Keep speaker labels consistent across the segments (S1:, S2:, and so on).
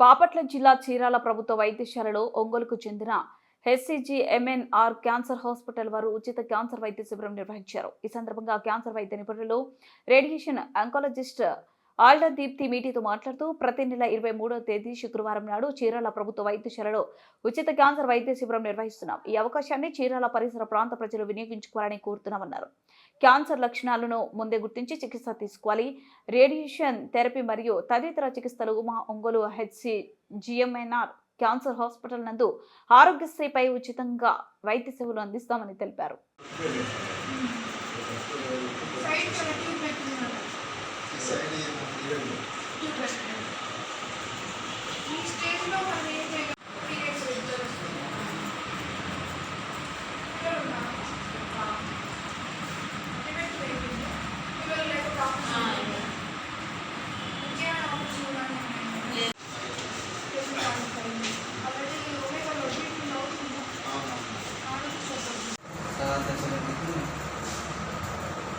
S1: బాపట్ల జిల్లా చీరాల ప్రభుత్వ వైద్యశాలలో ఒంగోలుకు చెందిన హెచ్సిజి ఎంఎన్ఆర్ క్యాన్సర్ హాస్పిటల్ వారు ఉచిత క్యాన్సర్ వైద్య శిబిరం నిర్వహించారు. ఈ సందర్భంగా క్యాన్సర్ వైద్య నిపుణులు రేడియేషన్ అంకాలజిస్ట్ ఆల్డా దీప్తి మీటితో మాట్లాడుతూ ప్రతి నెల ఇరవై మూడవ తేదీ శుక్రవారం నాడు చీరాల ప్రభుత్వ వైద్యశాలలో ఉచిత క్యాన్సర్ వైద్య శిబిరం నిర్వహిస్తున్నాం. ఈ అవకాశాన్ని చీరాల పరిసర ప్రాంత ప్రజలు వినియోగించుకోవాలని కోరుతున్నామన్నారు. క్యాన్సర్ లక్షణాలను ముందే గుర్తించి చికిత్స తీసుకోవాలి. రేడియేషన్ థెరపీ మరియు తదితర చికిత్సలు మా Ongole HC GMNR cancer hospital నందు ఆరోగ్యశ్రీపై ఉచితంగా వైద్య సేవలు అందిస్తామని తెలిపారు.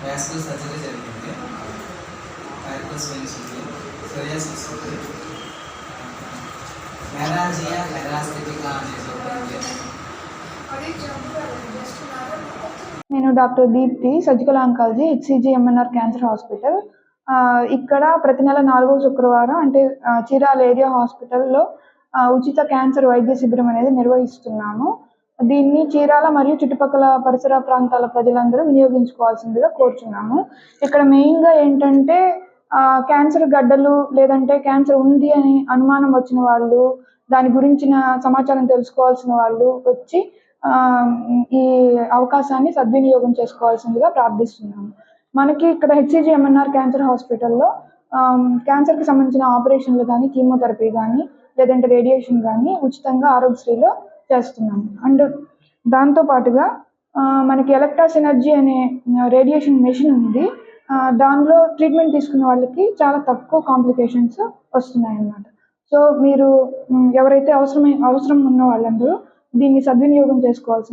S2: వ్యాస్కులర్ సర్జరీ జరిగింది. కార్పస్ వెయిన్స్ ఉంది. సోరియాసిస్ ఉంది. మెరాజియా మెరాస్థెటికా అనేది ఒకటి
S3: నేను doctor Deepti surgical oncology HCGMNR cancer hospital ఇక్కడ ప్రతి నెల నాలుగో శుక్రవారం అంటే చీరాల ఏరియా హాస్పిటల్లో ఉచిత క్యాన్సర్ వైద్య శిబిరం అనేది నిర్వహిస్తున్నాము. దీన్ని చీరాల మరియు చుట్టుపక్కల పరిసర ప్రాంతాల ప్రజలందరూ వినియోగించుకోవాల్సిందిగా కోరుచున్నాము. ఇక్కడ మెయిన్గా ఏంటంటే క్యాన్సర్ గడ్డలు లేదంటే క్యాన్సర్ ఉంది అని అనుమానం వచ్చిన వాళ్ళు దాని గురించిన సమాచారం తెలుసుకోవాల్సిన వాళ్ళు వచ్చి ఈ అవకాశాన్ని సద్వినియోగం చేసుకోవాల్సిందిగా ప్రార్థిస్తున్నాము. మనకి ఇక్కడ హెచ్సిజి ఎంఎన్ఆర్ క్యాన్సర్ హాస్పిటల్లో క్యాన్సర్కి సంబంధించిన ఆపరేషన్లు కానీ కీమోథెరపీ కానీ లేదంటే రేడియేషన్ కానీ ఉచితంగా ఆరోగ్యశ్రీలో చేస్తున్నాము. అండ్ దాంతో పాటుగా ఆ, మనకి ఎలక్ట్రాస్ ఎనర్జీ అనే రేడియేషన్ మెషిన్ ఉంది. దానిలో ట్రీట్మెంట్ తీసుకున్న వాళ్ళకి చాలా తక్కువ కాంప్లికేషన్స్ వస్తున్నాయి అన్నమాట సో మీరు ఎవరైతే అవసరమై అవసరం ఉన్న వాళ్ళందరూ దీన్ని సద్వినియోగం చేసుకోవాల్సి